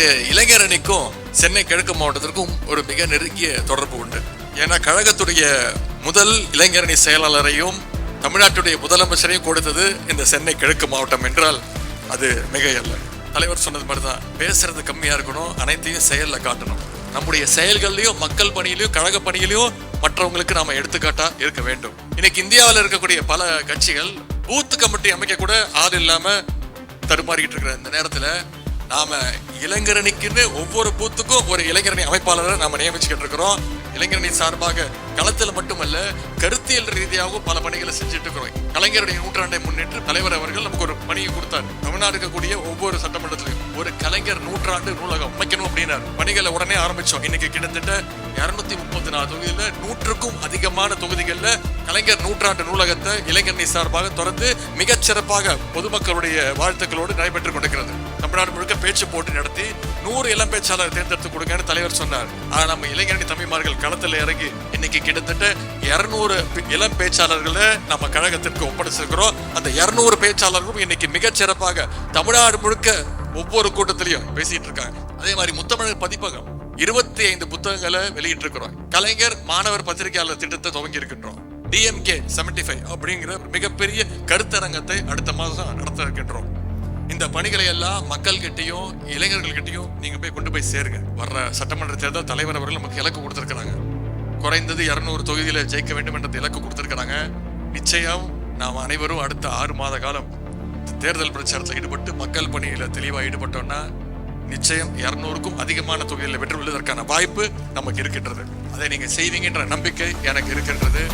நம்முடைய இளைஞர் அணிக்கும் சென்னை கிழக்கு மாவட்டத்திற்கும் ஒரு மிக நெருங்கிய தொடர்பு உண்டு. ஏன்னா கழகத்துடைய முதல் இளைஞரணி செயலாளரையும் தமிழ்நாட்டுடைய முதலமைச்சரையும் கொடுத்தது இந்த சென்னை கிழக்கு மாவட்டம் என்றால் அது மிகையல்ல. தலைவர் சொன்னது மாதிரி தான் பேசுறது கம்மியா இருக்கணும் அனைத்தையும் செயலில் காட்டணும். நம்முடைய செயல்கள்லையும் மக்கள் பணியிலையும் கழக பணியிலையும் மற்றவங்களுக்கு நாம எடுத்துக்காட்டா இருக்க வேண்டும். இன்னைக்கு இந்தியாவில் இருக்கக்கூடிய பல கட்சிகள் பூத்து கமிட்டி அமைக்க கூட ஆள் இல்லாம தடுமாறிக்கிட்டு இருக்கிற இந்த நேரத்துல நாம இளைஞரணிக்குன்னு ஒவ்வொரு பூத்துக்கும் ஒரு இளைஞரணி அமைப்பாளரை நாம நியமிச்சுக்கிட்டு இருக்கிறோம். இளைஞரணி சார்பாக களத்தில் மட்டுமல்ல கருத்தியல் ரீதியாகவும் பல பணிகளை செஞ்சுட்டு இருக்கிறோம். கலைஞருடைய நூற்றாண்டை முன்னிட்டு தலைவர் அவர்கள் நமக்கு ஒரு பணியை கொடுத்தார். தமிழ்நாடு இருக்கக்கூடிய ஒவ்வொரு சட்டமன்றத்திலையும் ஒரு கலைஞர் நூற்றாண்டு நூலகம் அமைக்கணும் அப்படின்னார். பணிகளை உடனே ஆரம்பிச்சோம். இன்னைக்கு கிட்டத்தட்ட இருநூத்தி முப்பத்தி நாலு தொகுதியில் நூற்றுக்கும் அதிகமான தொகுதிகளில் கலைஞர் நூற்றாண்டு நூலகத்தை இளைஞரணி சார்பாக தொடர்ந்து மிகச்சிறப்பாக பொதுமக்களுடைய வாழ்த்துக்களோடு நடைபெற்றுக் கொண்டிருக்கிறது. தமிழ்நாடு முழுக்க பேச்சு போட்டு நடத்தி நூறு இளம் பேச்சாளர் தேர்ந்தெடுத்து கொடுங்கன்னு தலைவர் சொன்னார். ஆனா நம்ம இளைஞரணி தமிழ்மார்கள் களத்தில் இறங்கி இன்னைக்கு கிட்டத்தட்ட இருநூறு இளம் பேச்சாளர்களை நம்ம கழகத்திற்கு ஒப்படைச்சிருக்கிறோம். அந்த இருநூறு பேச்சாளர்களும் இன்னைக்கு மிகச்சிறப்பாக தமிழ்நாடு முழுக்க ஒவ்வொரு கூட்டத்திலையும் பேசிட்டு இருக்காங்க. அதே மாதிரி முத்தமிழர் பதிப்பகம் இருபத்தி ஐந்து புத்தகங்களை வெளியிட்டு இருக்கிறோம் கலைஞர் மாணவர் பத்திரிகையாளர் திட்டத்தை துவங்கி இருக்கின்றோம். டிஎம்கே செவன்டி ஃபைவ் அப்படிங்கிற மிகப்பெரிய கருத்தரங்கத்தை அடுத்த மாதம் நடத்த இருக்கின்றோம். இந்த பணிகளை எல்லாம் மக்கள்கிட்டையும் இளைஞர்கள்கிட்டையும் நீங்கள் நீங்க போய் கொண்டு போய் சேருங்க. வர்ற சட்டமன்ற தேர்தல் தலைவர் அவர்கள் நமக்கு இலக்கு கொடுத்துருக்குறாங்க. குறைந்தது இரநூறு தொகுதியில ஜெயிக்க வேண்டும் என்ற இலக்கு கொடுத்துருக்குறாங்க. நிச்சயம் நாம் அனைவரும் அடுத்த ஆறு மாத காலம் தேர்தல் பிரச்சாரத்தில் ஈடுபட்டு மக்கள் பணியில தெளிவாக ஈடுபட்டோம்னா நிச்சயம் இரநூறுக்கும் அதிகமான தொகுதியில் வெற்றி கொள்வதற்கான வாய்ப்பு நமக்கு இருக்கின்றது. அதை நீங்க செய்வீங்கன்ற நம்பிக்கை எனக்கு இருக்கின்றது.